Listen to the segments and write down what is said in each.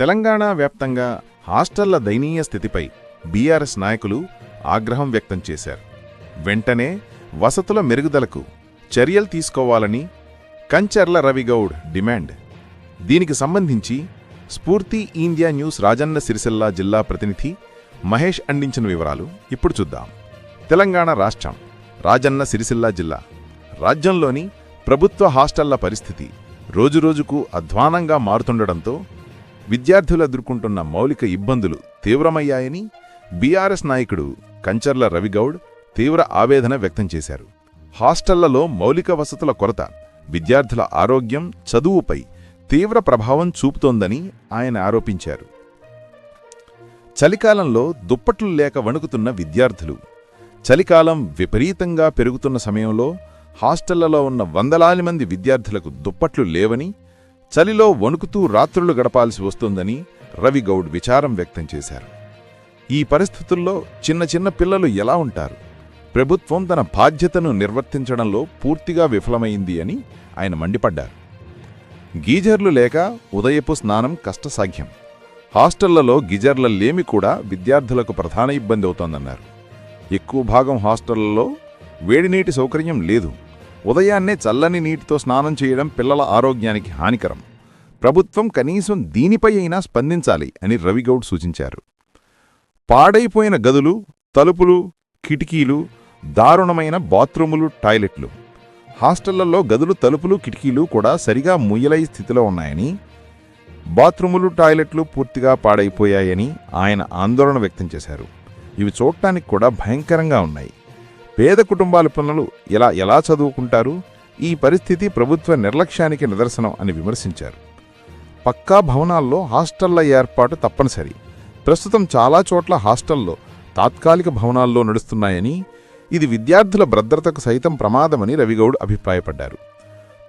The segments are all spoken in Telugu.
తెలంగాణ వ్యాప్తంగా హాస్టళ్ళ దయనీయ స్థితిపై బీఆర్ఎస్ నాయకులు ఆగ్రహం వ్యక్తం చేశారు. వెంటనే వసతుల మెరుగుదలకు చర్యలు తీసుకోవాలని కంచర్ల రవిగౌడ్ డిమాండ్. దీనికి సంబంధించి స్ఫూర్తి ఇండియా న్యూస్ రాజన్న సిరిసిల్ల జిల్లా ప్రతినిధి మహేష్ అందించిన వివరాలు ఇప్పుడు చూద్దాం. తెలంగాణ రాష్ట్రం రాజన్న సిరిసిల్ల జిల్లా. రాజ్యంలోని ప్రభుత్వ హాస్టళ్ళ పరిస్థితి రోజురోజుకు అధ్వానంగా మారుతుండటంతో విద్యార్థులు ఎదుర్కొంటున్న మౌలిక ఇబ్బందులు తీవ్రమయ్యాయని బీఆర్ఎస్ నాయకుడు కంచర్ల రవిగౌడ్ తీవ్ర ఆవేదన వ్యక్తం చేశారు. హాస్టళ్ళలో మౌలిక వసతుల కొరత విద్యార్థుల ఆరోగ్యం చదువుపై తీవ్ర ప్రభావం చూపుతోందని ఆయన ఆరోపించారు. చలికాలంలో దుప్పట్లు లేక వణుకుతున్న విద్యార్థులు చలికాలం విపరీతంగా పెరుగుతున్న సమయంలో హాస్టళ్ళలో ఉన్న వందలాది మంది విద్యార్థులకు దుప్పట్లు లేవని చలిలో వణుకుతూ రాత్రులు గడపాల్సి వస్తుందని రవిగౌడ్ విచారం వ్యక్తం చేశారు. ఈ పరిస్థితుల్లో చిన్న చిన్న పిల్లలు ఎలా ఉంటారు? ప్రభుత్వం తన బాధ్యతను నిర్వర్తించడంలో పూర్తిగా విఫలమైంది అని ఆయన మండిపడ్డారు. గీజర్లు లేక ఉదయపు స్నానం కష్టసాధ్యం. హాస్టళ్ళలో గిజర్ల లేమి కూడా విద్యార్థులకు ప్రధాన ఇబ్బంది అవుతోందన్నారు. ఎక్కువ భాగం హాస్టళ్ళలో వేడినీటి సౌకర్యం లేదు. ఉదయాన్నే చల్లని నీటితో స్నానం చేయడం పిల్లల ఆరోగ్యానికి హానికరం. ప్రభుత్వం కనీసం దీనిపై అయినా స్పందించాలి అని రవిగౌడ్ సూచించారు. పాడైపోయిన గదులు తలుపులు కిటికీలు దారుణమైన బాత్రూములు టాయిలెట్లు. హాస్టళ్ళలో గదులు తలుపులు కిటికీలు కూడా సరిగా ముయ్యలై స్థితిలో ఉన్నాయని బాత్రూములు టాయిలెట్లు పూర్తిగా పాడైపోయాయని ఆయన ఆందోళన వ్యక్తం చేశారు. ఇవి చూడటానికి కూడా భయంకరంగా ఉన్నాయి. పేద కుటుంబాల పిల్లలు ఇలా ఎలా చదువుకుంటారు? ఈ పరిస్థితి ప్రభుత్వ నిర్లక్ష్యానికి నిదర్శనం అని విమర్శించారు. పక్కా భవనాల్లో హాస్టళ్ళ ఏర్పాటు తప్పనిసరి. ప్రస్తుతం చాలా చోట్ల హాస్టల్లో తాత్కాలిక భవనాల్లో నడుస్తున్నాయని ఇది విద్యార్థుల భద్రతకు సైతం ప్రమాదమని రవిగౌడ్ అభిప్రాయపడ్డారు.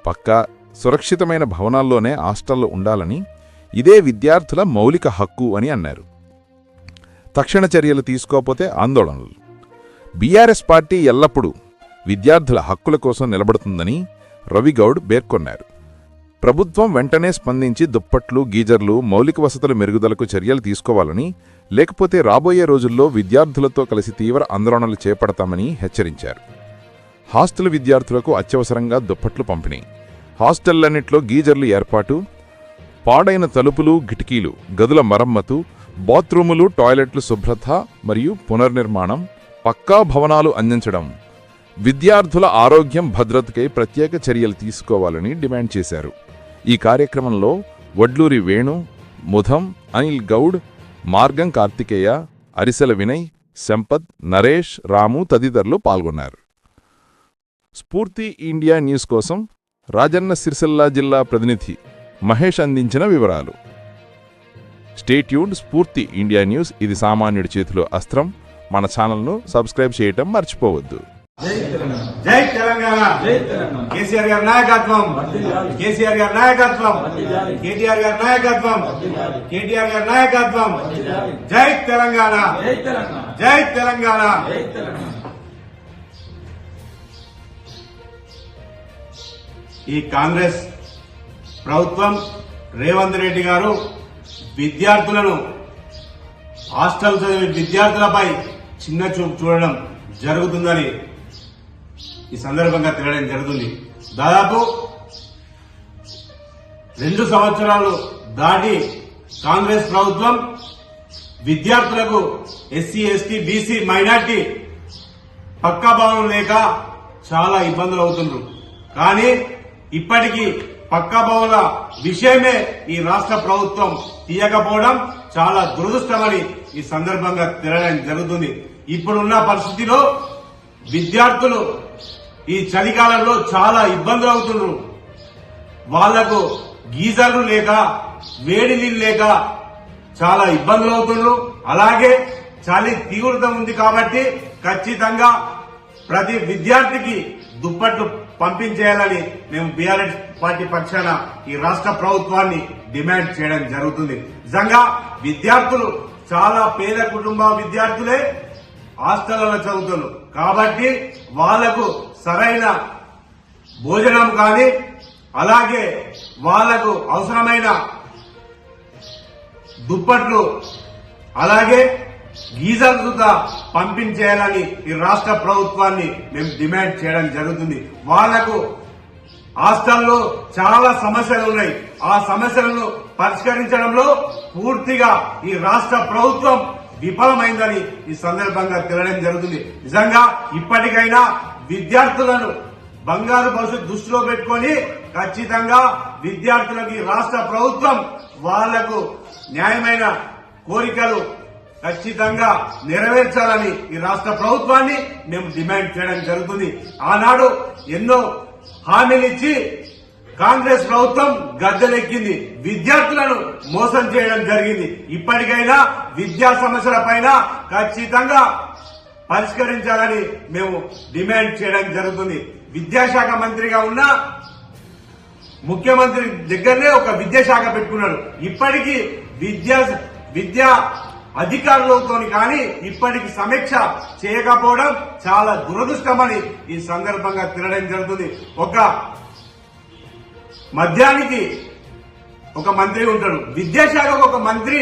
పక్కా సురక్షితమైన భవనాల్లోనే హాస్టళ్ళు ఉండాలని ఇదే విద్యార్థుల మౌలిక హక్కు అని అన్నారు. తక్షణ చర్యలు తీసుకోకపోతే ఆందోళనలు. బీఆర్ఎస్ పార్టీ ఎల్లప్పుడూ విద్యార్థుల హక్కుల కోసం నిలబడుతుందని రవిగౌడ్ పేర్కొన్నారు. ప్రభుత్వం వెంటనే స్పందించి దుప్పట్లు గీజర్లు మౌలిక వసతుల మెరుగుదలకు చర్యలు తీసుకోవాలని లేకపోతే రాబోయే రోజుల్లో విద్యార్థులతో కలిసి తీవ్ర ఆందోళనలు చేపడతామని హెచ్చరించారు. హాస్టల్ విద్యార్థులకు అత్యవసరంగా దుప్పట్లు పంపిణీ. హాస్టళ్ళన్నింటిలో గీజర్లు ఏర్పాటు పాడైన తలుపులు కిటికీలు గదుల మరమ్మతు బాత్రూములు టాయిలెట్లు శుభ్రత మరియు పునర్నిర్మాణం పక్కా భవనాలు అందించడం. విద్యార్థుల ఆరోగ్యం భద్రతకై ప్రత్యేక చర్యలు తీసుకోవాలని డిమాండ్ చేశారు. ఈ కార్యక్రమంలో వడ్లూరి వేణు ముధం అనిల్ గౌడ్ మార్గం కార్తికేయ అరిసెల వినయ్ సంపత్ నరేష్ రాము తదితరులు పాల్గొన్నారు. స్ఫూర్తి ఇండియా న్యూస్ కోసం రాజన్న సిరిసిల్ల జిల్లా ప్రతినిధి మహేష్ అందించిన వివరాలు. స్టేట్యూన్ స్ఫూర్తి ఇండియా న్యూస్ ఇది సామాన్యుడి చేతిలో అస్త్రం. మన ఛానల్ను సబ్స్క్రైబ్ చేయటం మర్చిపోవద్దు. జై తెలంగాణ. కేసీఆర్ గారి నాయకత్వం. కేసీఆర్ గారి నాయకత్వం. కేటీఆర్ గారి నాయకత్వం. కేటీఆర్ గారి నాయకత్వం. జై తెలంగాణ. జై తెలంగాణ. ఈ కాంగ్రెస్ ప్రభుత్వం రేవంత్ రెడ్డి గారు విద్యార్థులను హాస్టల్ చదివే విద్యార్థులపై చిన్న చూపు చూడడం జరుగుతుందని ఈ సందర్భంగా తిరగడం జరుగుతుంది. దాదాపు రెండు సంవత్సరాలు దాటి కాంగ్రెస్ ప్రభుత్వం విద్యార్థులకు ఎస్సీ ఎస్టీ బీసీ మైనార్టీ పక్కా భవనం లేక చాలా ఇబ్బందులు అవుతున్నారు కానీ ఇప్పటికీ పక్కా భవన విషయమే ఈ రాష్ట్ర ప్రభుత్వం తీయకపోవడం చాలా దురదృష్టమని ఈ సందర్భంగా తిరగడం జరుగుతుంది. ఇప్పుడున్న పరిస్థితిలో విద్యార్థులు ఈ చలికాలంలో చాలా ఇబ్బందులు అవుతున్నారు. వాళ్ళకు గీజర్లు లేక వేడి నీళ్ళు లేక చాలా ఇబ్బందులు అవుతున్నారు. అలాగే చలి తీవ్రత ఉంది కాబట్టి ఖచ్చితంగా ప్రతి విద్యార్థికి దుప్పట్లు పంపించేయాలని మేము బీఆర్ఎస్ పార్టీ పక్షాన ఈ రాష్ట్ర ప్రభుత్వాన్ని డిమాండ్ చేయడం జరుగుతుంది. నిజంగా విద్యార్థులు చాలా పేద కుటుంబ విద్యార్థులే హాస్టళ్ళలో చదువుతున్నారు. కాబట్టి వాళ్ళకు సరైన భోజనం కానీ అలాగే వాళ్ళకు అవసరమైన దుప్పట్లు అలాగే గీజర్ సుత పంపించేయాలని ఈ రాష్ట్ర ప్రభుత్వాన్ని మేము డిమాండ్ చేయడం జరుగుతుంది. వాళ్ళకు హాస్టల్లో చాలా సమస్యలు ఉన్నాయి. ఆ సమస్యలను పరిష్కరించడంలో పూర్తిగా ఈ రాష్ట్ర ప్రభుత్వం విఫలమైందని ఈ సందర్భంగా తెలడం జరుగుతుంది. నిజంగా ఇప్పటికైనా విద్యార్థులను బంగారు భవిష్యత్తు దృష్టిలో పెట్టుకొని ఖచ్చితంగా విద్యార్థులకు రాష్ట్ర ప్రభుత్వం వాళ్ళకు న్యాయమైన కోరికలు ఖచ్చితంగా నెరవేర్చాలని ఈ రాష్ట్ర ప్రభుత్వాన్ని మేము డిమాండ్ చేయడం జరుగుతుంది. ఆనాడు ఎన్నో హామీలిచ్చి కాంగ్రెస్ ప్రభుత్వం గద్దెలెక్కింది. విద్యార్థులను మోసం చేయడం జరిగింది. ఇప్పటికైనా విద్యా సమస్యల పైన ఖచ్చితంగా పరిష్కరించాలని మేము డిమాండ్ చేయడం జరుగుతుంది. విద్యాశాఖ మంత్రిగా ఉన్న ముఖ్యమంత్రి దగ్గరనే ఒక విద్యాశాఖ పెట్టుకున్నాడు. ఇప్పటికీ విద్యా విద్యా అధికారులతో కానీ ఇప్పటికి సమీక్ష చేయకపోవడం చాలా దురదృష్టమని ఈ సందర్భంగా తినడం జరుగుతుంది. ఒక మద్యానికి ఒక మంత్రి ఉంటాడు. విద్యాశాఖకు ఒక మంత్రి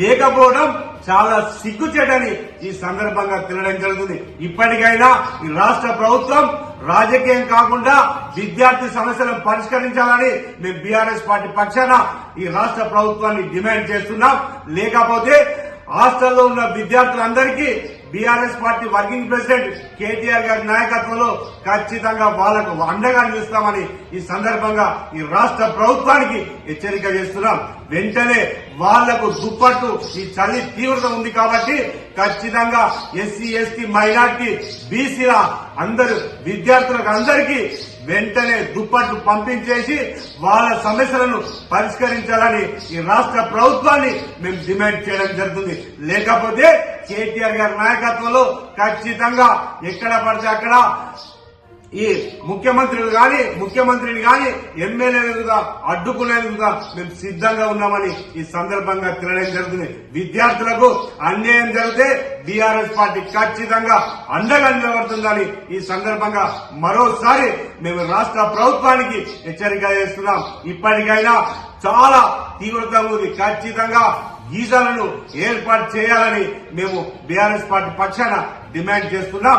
లేకపోవడం చాలా సిగ్గుచేటని ఈ సందర్భంగా తినడం జరుగుతుంది. ఇప్పటికైనా ఈ రాష్ట్ర ప్రభుత్వం రాజకీయం కాకుండా విద్యార్థి సమస్యలను పరిష్కరించాలని మేము బీఆర్ఎస్ పార్టీ పక్షాన ఈ రాష్ట్ర ప్రభుత్వాన్ని డిమాండ్ చేస్తున్నాం. లేకపోతే హాస్టల్లో ఉన్న విద్యార్థులందరికీ BRS party working president KTR గారి నాయకత్వంలో ఖచ్చితంగా వాళ్ళకు అండగా నిలుస్తామని ఈ సందర్భంగా ఈ రాష్ట్ర ప్రభుత్వానికి హెచ్చరిక చేస్తున్నాం. వెంటనే వాళ్ళకు దుప్పట్టు ఈ చలి తీవ్రత ఉంది కాబట్టి ఖచ్చితంగా ఎస్సీ ఎస్టీ మైనార్టీ బీసీల అందరు విద్యార్థులకు అందరికీ వెంటనే దుప్పట్లు పంపించేసి వాళ్ళ సమస్యలను పరిష్కరించాలని ఈ రాష్ట్ర ప్రభుత్వాన్ని మేము డిమాండ్ చేయడం జరుగుతుంది. లేకపోతే కేటీఆర్ గారి నాయకత్వంలో ఖచ్చితంగా ఎక్కడ పడితే అక్కడ ఈ ముఖ్యమంత్రులు గాని ముఖ్యమంత్రిని గాని ఎమ్మెల్యేలుగా అడ్డుకునేందుకుగా మేము సిద్ధంగా ఉన్నామని ఈ సందర్భంగా తినడం జరుగుతుంది. విద్యార్థులకు అన్యాయం జరిగితే బీఆర్ఎస్ పార్టీ ఖచ్చితంగా అండగా నిలబడుతుందని ఈ సందర్భంగా మరోసారి మేము రాష్ట్ర ప్రభుత్వానికి హెచ్చరిక చేస్తున్నాం. ఇప్పటికైనా చాలా తీవ్రత ఉంది. ఖచ్చితంగా గీజాలను ఏర్పాటు చేయాలని మేము బీఆర్ఎస్ పార్టీ పక్షాన డిమాండ్ చేస్తున్నాం.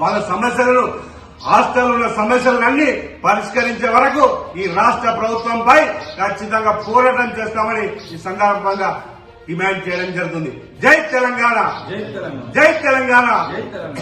వాళ్ళ సమస్యలను హాస్టల్ ఉన్న సమస్యలన్నీ పరిష్కరించే వరకు ఈ రాష్ట్ర ప్రభుత్వంపై ఖచ్చితంగా పోరాటం చేస్తామని ఈ సందర్భంగా డిమాండ్ చేయడం జరుగుతుంది. జై తెలంగాణ. జై తెలంగాణ. జై తెలంగాణ. జై తెలంగాణ.